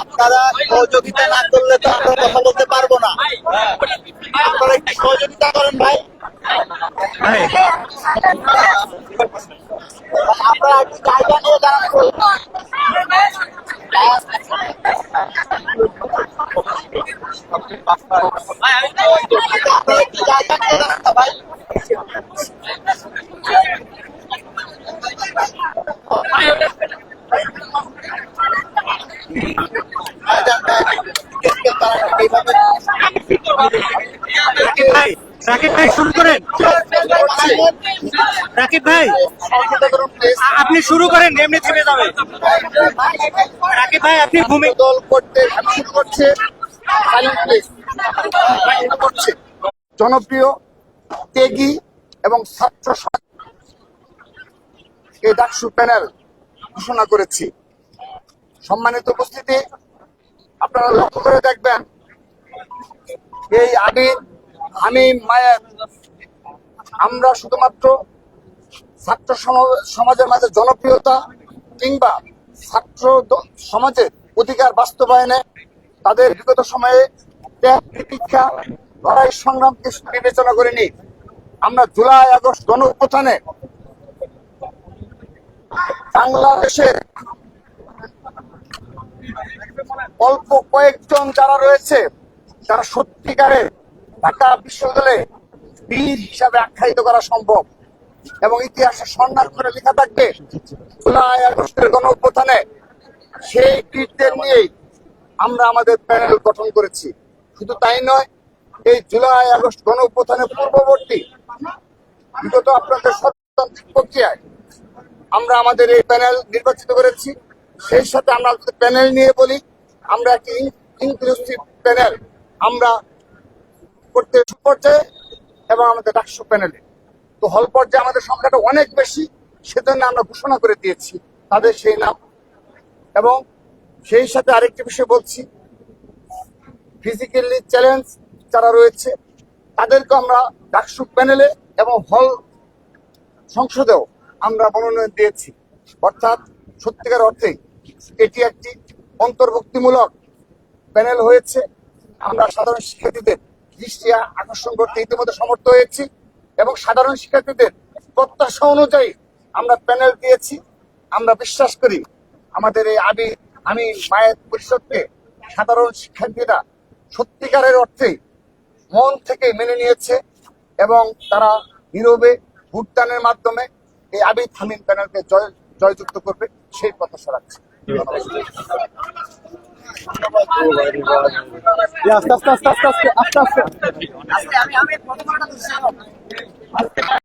আপনারা সহযোগিতা না করলে তো আমরা কথা বলতে পারব না। আপনারা একটু সহযোগিতা করেন ভাই। আপনারা একটু জায়গা নিয়ে দাঁড়ান। আপনারা একটু জায়গা নিয়ে দাঁড়ান ভাই। রাকিব ভাই, শুরু করেন। রাকিব ভাই, আপনি শুরু করেন, এমনি থেমে যাবে। রাকিব ভাই, আপনি ভূমি দল করতে শুরু করছে জনপ্রিয় ত্যাগী এবং ছাত্র এই ডাকসু প্যানেল ঘোষণা করেছি। সম্মানিত উপস্থিতি, আপনারা লক্ষ্য করে দেখবেন, এই আবির আমি মায়ের, আমরা শুধুমাত্র ছাত্র সমাজের মাঝে জনপ্রিয়তা কিংবা ছাত্র সমাজের অধিকার বাস্তবায়নে তাদের বিগত সময়ে ত্যাগ, প্রতীক্ষা, লড়াই সংগ্রামকে বিবেচনা করিনি। আমরা জুলাই, আগস্ট গণ বাংলাদেশের অল্প কয়েকজন যারা রয়েছে তারা সত্যিকারের ঢাকা বিশ্ববিদ্যালয়ে বীর হিসাবে আখ্যায়িত করা সম্ভব এবং ইতিহাসে স্বর্ণার করে লেখা থাকবে, জুলাই আগস্টের গণ অভ্যুত্থানে সেই বীরদের নিয়েই আমরা আমাদের প্যানেল গঠন করেছি। শুধু তাই নয়, এই জুলাই আগস্ট গণ অভ্যুত্থানের পূর্ববর্তী বিগত আপনাদের সত্যতান্ত্রিক প্রক্রিয়ায় আমরা আমাদের এই প্যানেল নির্বাচিত করেছি। সেই সাথে আমরা প্যানেল নিয়ে বলি, আমরা একটি ইনক্লুসিভ প্যানেল। আমরা করতে পর্যায়ে এবং আমাদের ডাকসু প্যানেলে। তো হল পর্যায়ে আমাদের সংখ্যাটা অনেক বেশি, সেজন্য আমরা ঘোষণা করে দিয়েছি তাদের সেই নাম। এবং সেই সাথে আরেকটি বিষয় বলছি ফিজিক্যালি চ্যালেঞ্জ যারা রয়েছে, তাদেরকে আমরা ডাকসু প্যানেলে এবং হল সংসদেও আমরা মনোনয়ন দিয়েছি। অর্থাৎ সত্যিকার অর্থে এটি একটি অন্তর্ভুক্তিমূলক প্যানেল হয়েছে। আমরা সাধারণ শিক্ষার্থীদের দৃষ্টি আকর্ষণ করতে ইতিমধ্যে সমর্থ হয়েছি এবং সাধারণ শিক্ষার্থীদের প্রত্যাশা অনুযায়ী আমরা প্যানেল দিয়েছি। আমরা বিশ্বাস করি আমাদের এই আবি আমি মায়ের পরিষদকে সাধারণ শিক্ষার্থীরা সত্যিকারের অর্থে মন থেকে মেনে নিয়েছে এবং তারা নীরবে ভোটদানের মাধ্যমে এই আবিদ হামিম প্যানেলকে জয় জয়যুক্ত করবে, সেই প্রত্যাশা রাখছি। আস্তে আস্তে আস্তে আস্তে আস্তে আস্তে। আস্তে